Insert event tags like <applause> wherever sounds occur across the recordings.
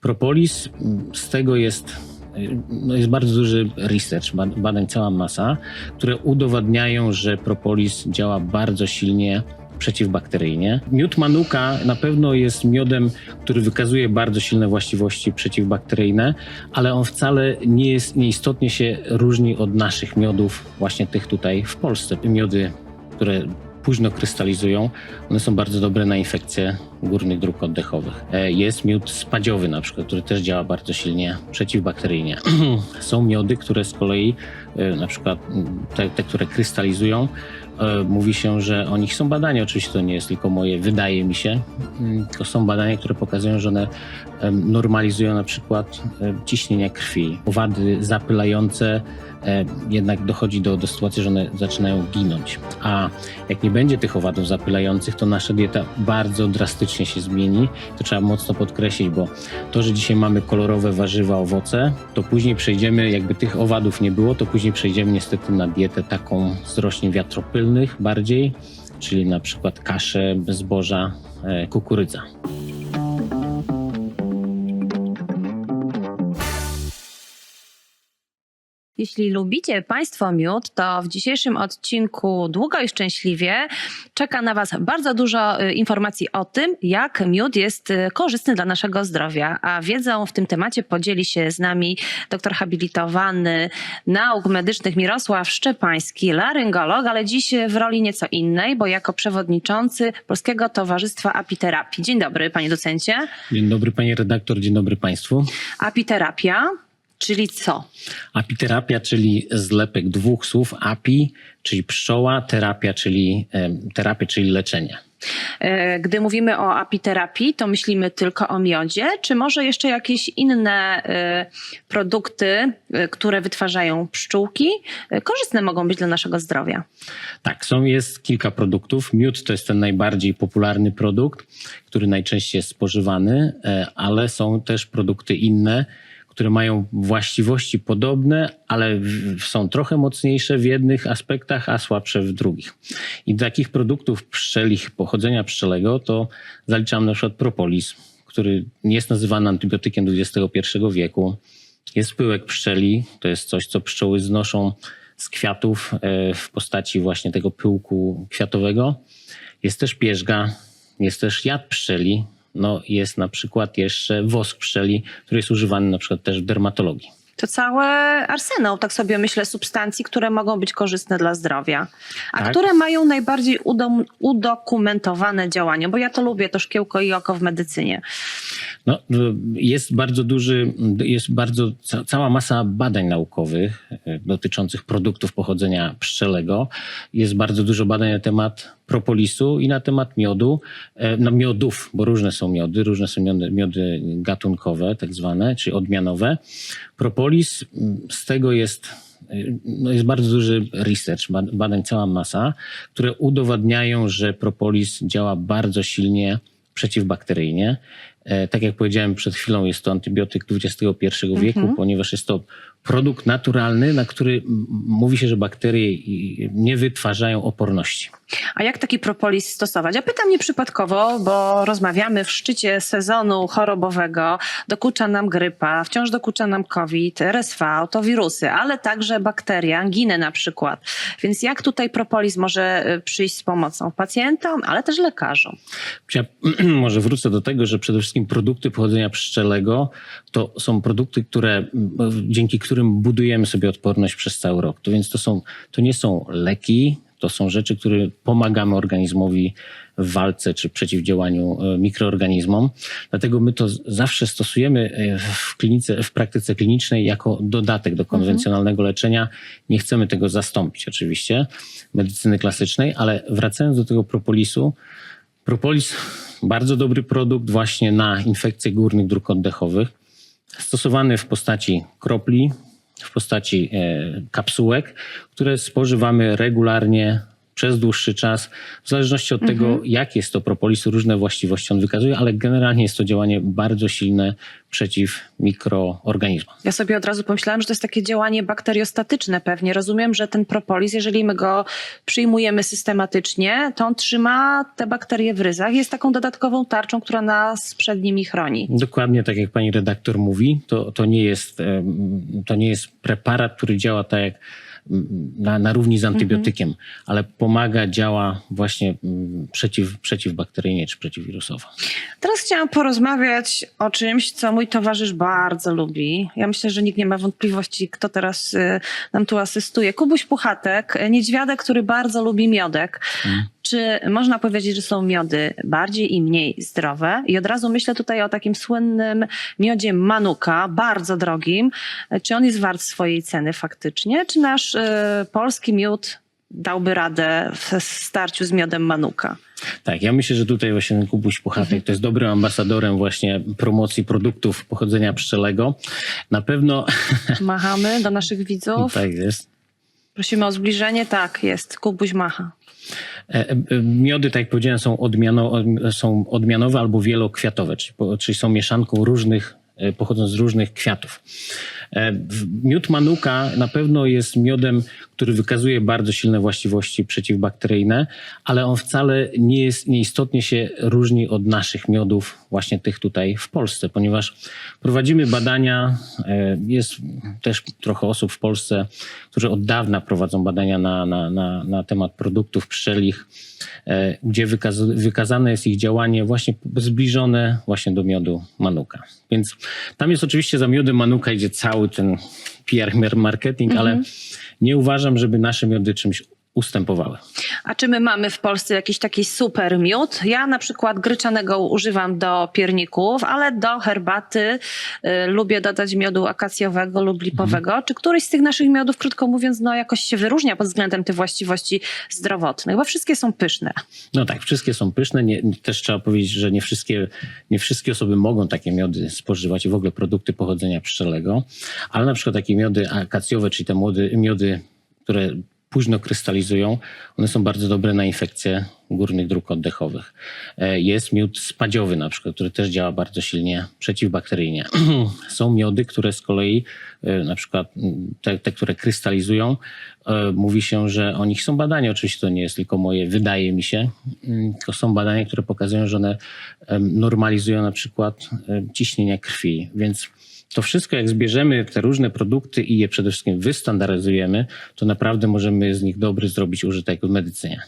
Propolis, z tego jest, no jest bardzo duży research, ba- badań cała masa, które udowadniają, że propolis działa bardzo silnie przeciwbakteryjnie. Miód manuka na pewno jest miodem, który wykazuje bardzo silne właściwości przeciwbakteryjne, ale on wcale nie jest, nieistotnie się różni od naszych miodów, właśnie tych tutaj w Polsce. Miody, które późno krystalizują, one są bardzo dobre na infekcje górnych dróg oddechowych. E, Jest miód spadziowy na przykład, który też działa bardzo silnie przeciwbakteryjnie. <clears throat> Są miody, które z kolei, e, na przykład mm, te, te które krystalizują, mówi się, że o nich są badania. Oczywiście to nie jest tylko moje, wydaje mi się, mm, to są badania, które pokazują, że one normalizują na przykład e, ciśnienie krwi. Owady zapylające e, jednak dochodzi do, do sytuacji, że one zaczynają ginąć. A jak nie będzie tych owadów zapylających, to nasza dieta bardzo drastycznie się zmieni. To trzeba mocno podkreślić, bo to, że dzisiaj mamy kolorowe warzywa, owoce, to później przejdziemy, jakby tych owadów nie było, to później przejdziemy niestety na dietę taką z roślin wiatropylnych bardziej, czyli na przykład kasze, zboża, e, kukurydza. Jeśli lubicie Państwo miód, to w dzisiejszym odcinku Długo i Szczęśliwie czeka na Was bardzo dużo y, informacji o tym, jak miód jest y, korzystny dla naszego zdrowia. A wiedzą w tym temacie podzieli się z nami doktor habilitowany nauk medycznych Mirosław Szczepański, laryngolog, ale dziś w roli nieco innej, bo jako przewodniczący Polskiego Towarzystwa Apiterapii. Dzień dobry, panie docencie. Dzień dobry panie redaktor, dzień dobry państwu. Apiterapia, czyli co? Apiterapia, czyli zlepek dwóch słów api, czyli pszczoła, terapia, czyli terapia, czyli leczenie. E, Gdy mówimy o apiterapii, to myślimy tylko o miodzie, czy może jeszcze jakieś inne e, produkty, e, które wytwarzają pszczółki, korzystne mogą być dla naszego zdrowia? Tak, są, jest kilka produktów. Miód to jest ten najbardziej popularny produkt, który najczęściej jest spożywany, ale są też produkty inne, które mają właściwości podobne, ale w- są trochę mocniejsze w jednych aspektach, a słabsze w drugich. I do takich produktów pszczelich pochodzenia pszczelego to zaliczam na przykład propolis, który jest nazywany antybiotykiem XXI wieku. Jest pyłek pszczeli, to jest coś, co pszczoły znoszą z kwiatów e, w postaci właśnie tego pyłku kwiatowego. Jest też pierzga, jest też jad pszczeli, no jest na przykład jeszcze wosk pszczeli, który jest używany na przykład też w dermatologii. To cały arsenał, tak sobie myślę, substancji, które mogą być korzystne dla zdrowia. A Tak. które mają najbardziej udom- udokumentowane działanie? Bo ja to lubię, to szkiełko i oko w medycynie. No, jest bardzo duży, jest bardzo ca- cała masa badań naukowych e, dotyczących produktów pochodzenia pszczelego. Jest bardzo dużo badań na temat propolisu i na temat miodu, e, no miodów, bo różne są miody, różne są miody, miody gatunkowe, tak zwane, czy odmianowe. Propolis, m, z tego jest no jest bardzo duży research, ba- badań cała masa, które udowadniają, że propolis działa bardzo silnie przeciwbakteryjnie. E, Tak jak powiedziałem przed chwilą, jest to antybiotyk XXI wieku, ponieważ jest to produkt naturalny, na który mówi się, że bakterie nie wytwarzają oporności. A jak taki propolis stosować? Ja pytam nieprzypadkowo, bo rozmawiamy w szczycie sezonu chorobowego. Dokucza nam grypa, wciąż dokucza nam COVID, RSV, to wirusy, ale także bakterie, anginy na przykład. Więc jak tutaj propolis może y, przyjść z pomocą pacjentom, ale też lekarzom? Ja <clears throat> może wrócę do tego, że przede wszystkim produkty pochodzenia pszczelego to są produkty, które, dzięki którym budujemy sobie odporność przez cały rok. To więc to, są, to nie są leki, to są rzeczy, które pomagamy organizmowi w walce czy przeciwdziałaniu e, mikroorganizmom. Dlatego my to zawsze stosujemy e, w klinice, w praktyce klinicznej jako dodatek do konwencjonalnego leczenia. Nie chcemy tego zastąpić oczywiście, medycyny klasycznej, ale wracając do tego propolisu, Propolis, bardzo dobry produkt właśnie na infekcje górnych dróg oddechowych, stosowany w postaci kropli, w postaci e, kapsułek, które spożywamy regularnie przez dłuższy czas. W zależności od tego, jak jest to propolis, różne właściwości on wykazuje, ale generalnie jest to działanie bardzo silne przeciw mikroorganizmom. Ja sobie od razu pomyślałam, że to jest takie działanie bakteriostatyczne pewnie. Rozumiem, że ten propolis, jeżeli my go przyjmujemy systematycznie, to on trzyma te bakterie w ryzach. Jest taką dodatkową tarczą, która nas przed nimi chroni. Dokładnie tak jak pani redaktor mówi, to, to, nie, jest, to nie jest preparat, który działa tak jak na, na równi z antybiotykiem, ale pomaga, działa właśnie mm, przeciw, przeciwbakteryjnie czy przeciwwirusowo. Teraz chciałam porozmawiać o czymś, co mój towarzysz bardzo lubi. Ja myślę, że nikt nie ma wątpliwości, kto teraz y, nam tu asystuje. Kubuś Puchatek, y, niedźwiadek, który bardzo lubi miodek. Czy można powiedzieć, że są miody bardziej i mniej zdrowe? I od razu myślę tutaj o takim słynnym miodzie Manuka, bardzo drogim. Czy on jest wart swojej ceny faktycznie? Czy nasz y, polski miód dałby radę w starciu z miodem Manuka? Tak, ja myślę, że tutaj właśnie Kubuś Puchatek to jest dobrym ambasadorem właśnie promocji produktów pochodzenia pszczelego. Na pewno <laughs> Machamy do naszych widzów. tak jest. Prosimy o zbliżenie. Tak, jest. Kubuś macha. E, e, Miody, tak jak powiedziałem, są, odmiano, są odmianowe albo wielokwiatowe, czyli, czyli są mieszanką różnych, e, pochodzą z różnych kwiatów. E, Miód manuka na pewno jest miodem, który wykazuje bardzo silne właściwości przeciwbakteryjne, ale on wcale nie jest, nieistotnie się różni od naszych miodów, właśnie tych tutaj w Polsce, ponieważ prowadzimy badania, e, jest też trochę osób w Polsce, którzy od dawna prowadzą badania na, na, na, na temat produktów pszczelich, e, gdzie wykaz, wykazane jest ich działanie właśnie zbliżone właśnie do miodu manuka. Więc tam jest oczywiście za miodem manuka idzie cały ten PR marketing, ale nie uważam, żeby nasze miody czymś ustępowały. A czy my mamy w Polsce jakiś taki super miód? Ja na przykład gryczanego używam do pierników, ale do herbaty y, lubię dodać miodu akacjowego lub lipowego. Czy któryś z tych naszych miodów, krótko mówiąc, no jakoś się wyróżnia pod względem tych właściwości zdrowotnych? Bo wszystkie są pyszne. No tak, wszystkie są pyszne. Nie, też trzeba powiedzieć, że nie wszystkie, nie wszystkie osoby mogą takie miody spożywać i w ogóle produkty pochodzenia pszczelego, ale na przykład takie miody akacjowe, czyli te młody, miody, które późno krystalizują, one są bardzo dobre na infekcje górnych dróg oddechowych. E, Jest miód spadziowy na przykład, który też działa bardzo silnie przeciwbakteryjnie. <clears throat> Są miody, które z kolei, e, na przykład mm, te, te które krystalizują, e, mówi się, że o nich są badania. Oczywiście to nie jest tylko moje, wydaje mi się, mm, to są badania, które pokazują, że one normalizują na przykład ciśnienie krwi. Więc to wszystko, jak zbierzemy te różne produkty i je przede wszystkim wystandaryzujemy, to naprawdę możemy z nich dobry zrobić użytek w medycynie.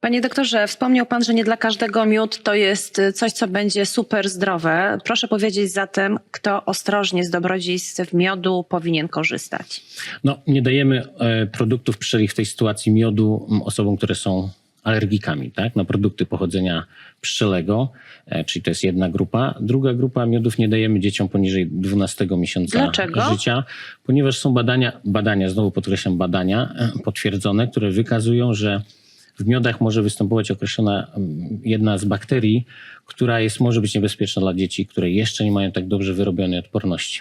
Panie doktorze, wspomniał pan, że nie dla każdego miód to jest y, coś, co będzie super zdrowe. Proszę powiedzieć zatem, kto ostrożnie z dobrodziejstw miodu powinien korzystać. No, nie dajemy e, produktów pszczelich w tej sytuacji miodu osobom, które są alergikami, tak, na produkty pochodzenia pszczelego, e, czyli to jest jedna grupa. Druga grupa miodów nie dajemy dzieciom poniżej 12 miesiąca Dlaczego? życia, ponieważ są badania, badania, znowu podkreślam badania e, potwierdzone, które wykazują, że w miodach może występować określona jedna z bakterii, która jest, może być niebezpieczna dla dzieci, które jeszcze nie mają tak dobrze wyrobionej odporności.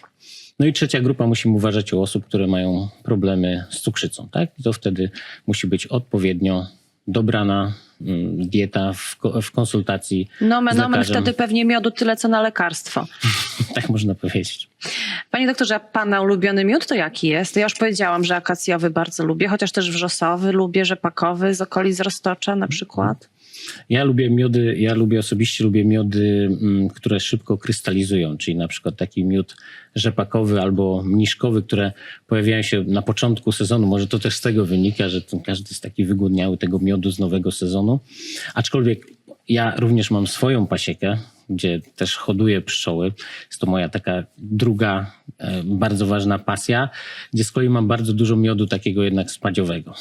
No i trzecia grupa musimy uważać o osób, które mają problemy z cukrzycą, tak? I to wtedy musi być odpowiednio dobrana mm, dieta w, w konsultacji Nomen, z nomen, lekarzem. wtedy pewnie miodu tyle, co na lekarstwo. <laughs> Tak można powiedzieć. Panie doktorze, a pana ulubiony miód to jaki jest? Ja już powiedziałam, że akacjowy bardzo lubię, chociaż też wrzosowy lubię, rzepakowy z okolic Roztocza na przykład. Ja lubię miody, ja lubię osobiście lubię miody, mm, które szybko krystalizują, czyli na przykład taki miód rzepakowy albo mniszkowy, które pojawiają się na początku sezonu. Może to też z tego wynika, że każdy jest taki wygłodniały tego miodu z nowego sezonu. Aczkolwiek ja również mam swoją pasiekę, gdzie też hoduję pszczoły. Jest to moja taka druga e, bardzo ważna pasja, gdzie z kolei mam bardzo dużo miodu takiego jednak spadziowego.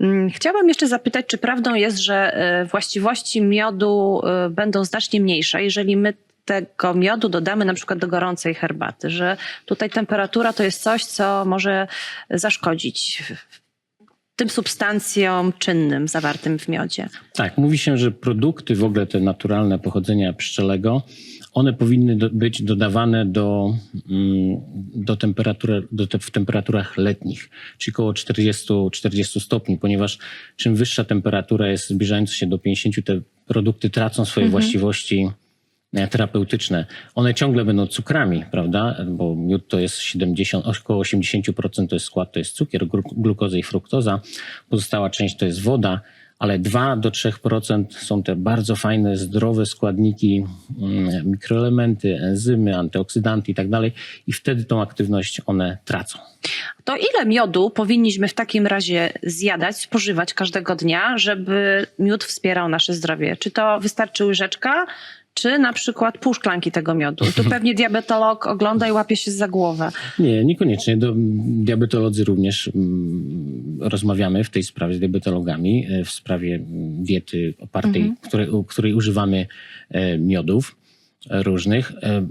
Mm, Chciałabym jeszcze zapytać, czy prawdą jest, że y, właściwości miodu y, będą znacznie mniejsze, jeżeli my tego miodu dodamy na przykład do gorącej herbaty, że tutaj temperatura to jest coś, co może zaszkodzić tym substancjom czynnym zawartym w miodzie. Tak, mówi się, że produkty w ogóle te naturalne pochodzenia pszczelego, one powinny do, być dodawane do, mm, do temperatury, do te, w temperaturach letnich, czyli około 40, 40 stopni, ponieważ czym wyższa temperatura jest zbliżająca się do 50, te produkty tracą swoje właściwości e, terapeutyczne. One ciągle będą cukrami, prawda? Bo miód to jest 70, około 80% to jest skład, to jest cukier, glu- glukoza i fruktoza. Pozostała część to jest woda, ale 2 do 3% są te bardzo fajne, zdrowe składniki, mm, mikroelementy, enzymy, antyoksydanty i tak dalej. I wtedy tą aktywność one tracą. To ile miodu powinniśmy w takim razie zjadać, spożywać każdego dnia, żeby miód wspierał nasze zdrowie? Czy to wystarczy łyżeczka, czy na przykład pół szklanki tego miodu? Tu pewnie <laughs> diabetolog ogląda i łapie się za głowę. Nie, niekoniecznie. Do, diabetolodzy również mm, rozmawiamy w tej sprawie z diabetologami, e, w sprawie diety opartej, której, u której używamy e, miodów różnych. E,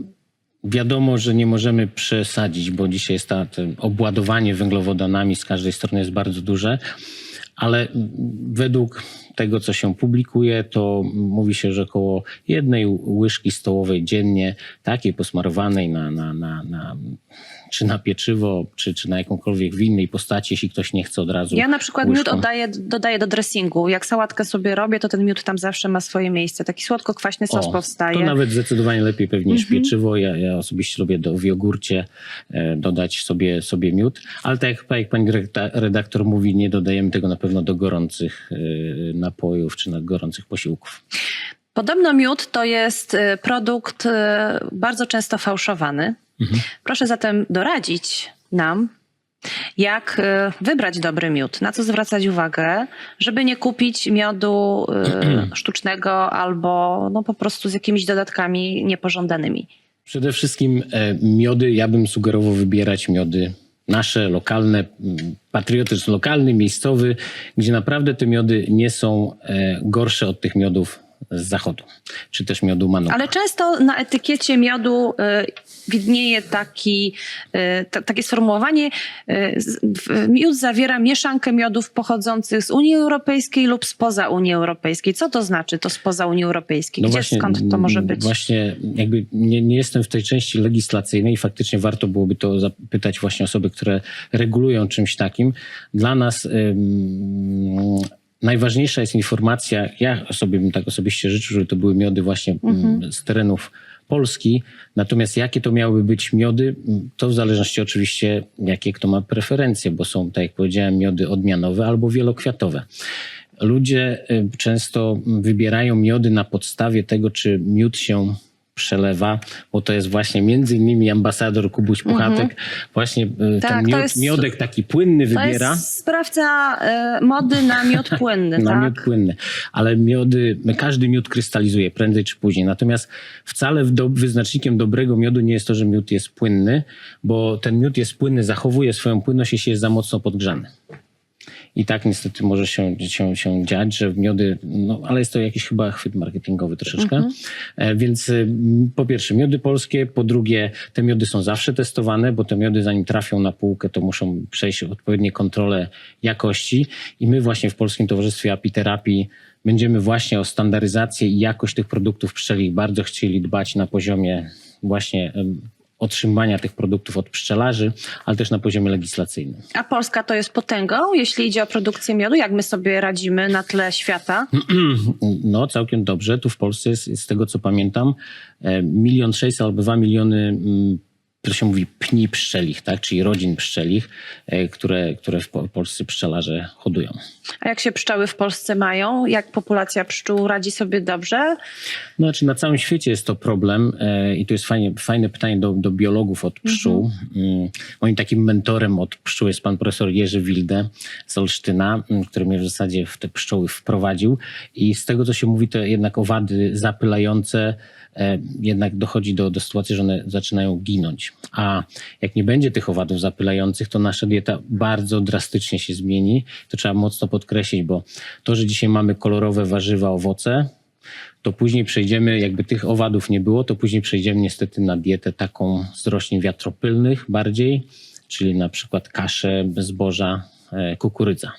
Wiadomo, że nie możemy przesadzić, bo dzisiaj jest ta, to obładowanie węglowodanami z każdej strony jest bardzo duże, ale według tego, co się publikuje, to mówi się, że około jednej łyżki stołowej dziennie, takiej posmarowanej na, na, na, na czy na pieczywo, czy, czy na jakąkolwiek w innej postaci, jeśli ktoś nie chce od razu. Ja na przykład miód łyżką. oddaję, dodaję do dressingu. Jak sałatkę sobie robię, to ten miód tam zawsze ma swoje miejsce. Taki słodko-kwaśny sos O, powstaje. To nawet zdecydowanie lepiej pewnie niż pieczywo. Ja, ja osobiście lubię do, w jogurcie e, dodać sobie, sobie miód, ale tak jak, tak jak pani redaktor mówi, nie dodajemy tego na pewno do gorących e, napojów czy na gorących posiłków. Podobno miód to jest y, produkt y, bardzo często fałszowany. Proszę zatem doradzić nam, jak y, wybrać dobry miód, na co zwracać uwagę, żeby nie kupić miodu y, <clears throat> sztucznego albo no, po prostu z jakimiś dodatkami niepożądanymi. Przede wszystkim e, miody, ja bym sugerował wybierać miody nasze, lokalne, patriotyczny, lokalny, miejscowy, gdzie naprawdę te miody nie są e, gorsze od tych miodów z zachodu, czy też miodu manuka. Ale często na etykiecie miodu y, widnieje taki, y, ta, takie sformułowanie, y, z- w- miód zawiera mieszankę miodów pochodzących z Unii Europejskiej lub spoza Unii Europejskiej. Co to znaczy to spoza Unii Europejskiej? Gdzie, skąd to może być? No Właśnie jakby nie, nie jestem w tej części legislacyjnej i faktycznie warto byłoby to zapytać właśnie osoby, które regulują czymś takim. Dla nas ym, najważniejsza jest informacja, ja sobie bym tak osobiście życzył, żeby to były miody właśnie mm, z terenów Polski. Natomiast jakie to miałyby być miody, mm, to w zależności oczywiście jakie kto ma preferencje, bo są, tak jak powiedziałem, miody odmianowe albo wielokwiatowe. Ludzie y, często wybierają miody na podstawie tego, czy miód się przelewa, bo to jest właśnie między innymi ambasador Kubuś Puchatek, właśnie y, Mhm. Tak, ten to jest- miodek taki płynny To wybiera. jest sprawca y, mody na miód płynny, <laughs> Na tak? miód płynny. Ale miody, każdy miód krystalizuje prędzej czy później. Natomiast wcale do, wyznacznikiem dobrego miodu nie jest to, że miód jest płynny, bo ten miód jest płynny, zachowuje swoją płynność, jeśli jest za mocno podgrzany. I tak niestety może się, się, się dziać, że miody, no ale jest to jakiś chyba chwyt marketingowy troszeczkę. E, Więc y, po pierwsze miody polskie, po drugie te miody są zawsze testowane, bo te miody zanim trafią na półkę, to muszą przejść odpowiednie kontrole jakości i my właśnie w Polskim Towarzystwie Apiterapii będziemy właśnie o standaryzację i jakość tych produktów pszczelich bardzo chcieli dbać na poziomie właśnie em, otrzymania tych produktów od pszczelarzy, ale też na poziomie legislacyjnym. A Polska to jest potęgą, jeśli idzie o produkcję miodu? Jak my sobie radzimy na tle świata? <clears throat> No, całkiem dobrze. Tu w Polsce jest, z tego co pamiętam, e, milion sześćset albo dwa miliony, mm, to się mówi pni pszczelich, tak? czyli rodzin pszczelich, e, które, które w po- polscy pszczelarze hodują. A jak się pszczoły w Polsce mają? Jak populacja pszczół radzi sobie dobrze? No, Znaczy na całym świecie jest to problem e, i to jest fajnie, fajne pytanie do, do biologów od pszczół. Mm, Moim takim mentorem od pszczół jest pan profesor Jerzy Wilde z Olsztyna, mm, który mnie w zasadzie w te pszczoły wprowadził i z tego co się mówi to jednak owady zapylające jednak dochodzi do, do sytuacji, że one zaczynają ginąć. A jak nie będzie tych owadów zapylających, to nasza dieta bardzo drastycznie się zmieni. To trzeba mocno podkreślić, bo to, że dzisiaj mamy kolorowe warzywa, owoce, to później przejdziemy, jakby tych owadów nie było, to później przejdziemy niestety na dietę taką z roślin wiatropylnych bardziej, czyli na przykład kasze, zboża, e, kukurydza.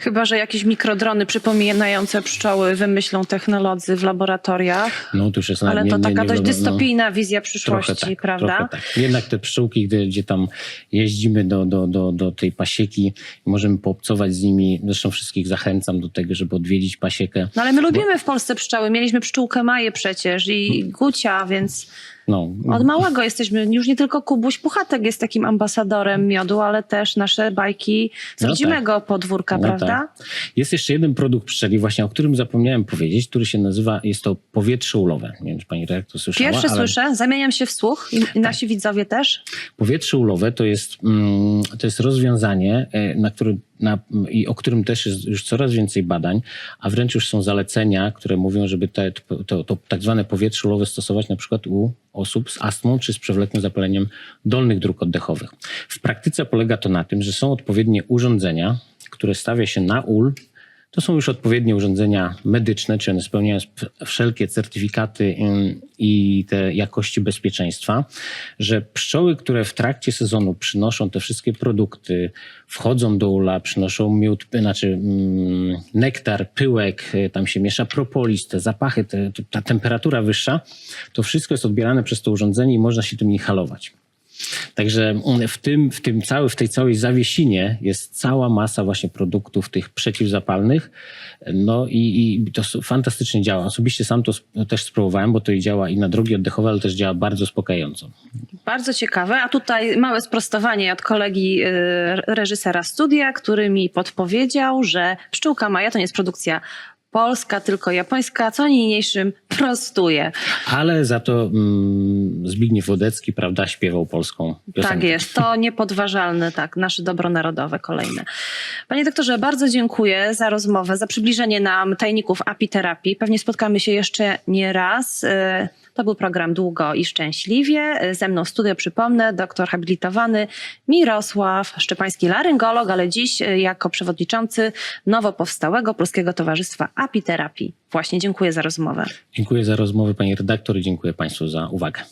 Chyba, że jakieś mikrodrony przypominające pszczoły wymyślą technolodzy w laboratoriach. No to już jest Ale nie, to nie, taka nie dość wiadomo, no. dystopijna wizja przyszłości, tak, prawda? Tak. Jednak te pszczółki, gdy, gdzie tam jeździmy do, do, do, do tej pasieki, możemy poobcować z nimi. Zresztą wszystkich zachęcam do tego, żeby odwiedzić pasiekę. No ale my lubimy w Polsce pszczoły. Mieliśmy pszczółkę Maję przecież i Gucia, więc No, od małego jesteśmy, już nie tylko Kubuś Puchatek jest takim ambasadorem miodu, ale też nasze bajki z No rodzimego podwórka, No prawda? tak. Jest jeszcze jeden produkt pszczeli, właśnie o którym zapomniałem powiedzieć, który się nazywa, jest to powietrze ulowe. Nie wiem, czy pani redaktor słyszała, Pierwsze ale słyszę, zamieniam się w słuch i, i nasi widzowie też. powietrze ulowe to jest, mm, to jest rozwiązanie, e, na który, na, i o którym też jest już coraz więcej badań, a wręcz już są zalecenia, które mówią, żeby te, to, to tak zwane powietrze ulowe stosować na przykład u osób z astmą czy z przewlekłym zapaleniem dolnych dróg oddechowych. W praktyce polega to na tym, że są odpowiednie urządzenia, które stawia się na ul. To są już odpowiednie urządzenia medyczne, czy one spełniają sp- wszelkie certyfikaty i te jakości bezpieczeństwa, że pszczoły, które w trakcie sezonu przynoszą te wszystkie produkty, wchodzą do ula, przynoszą miód, znaczy nektar, pyłek, y, tam się miesza propolis, te zapachy, te, ta temperatura wyższa, to wszystko jest odbierane przez to urządzenie i można się tym inhalować. Także mm, w, tym, w, tym cały, w tej całej zawiesinie jest cała masa właśnie produktów tych przeciwzapalnych. No i, i to fantastycznie działa. Osobiście sam to też spróbowałem, bo to działa i na drogi oddechowe, ale też działa bardzo uspokajająco. Bardzo ciekawe. A tutaj małe sprostowanie od kolegi y, reżysera studia, który mi podpowiedział, że Pszczółka Maja to nie jest produkcja polska, tylko japońska, co niniejszym prostuje. Ale za to mm, Zbigniew Wodecki, prawda, śpiewał polską piosenkę. Tak jest, to niepodważalne, tak, nasze dobro narodowe kolejne. Panie doktorze, bardzo dziękuję za rozmowę, za przybliżenie nam tajników apiterapii. Pewnie spotkamy się jeszcze nie raz. To był program Długo i Szczęśliwie. Ze mną studio, przypomnę, doktor habilitowany Mirosław Szczepański, laryngolog, ale dziś e, jako przewodniczący nowo powstałego Polskiego Towarzystwa Apiterapii. Właśnie dziękuję za rozmowę. Dziękuję za rozmowę, pani redaktor, i dziękuję państwu za uwagę.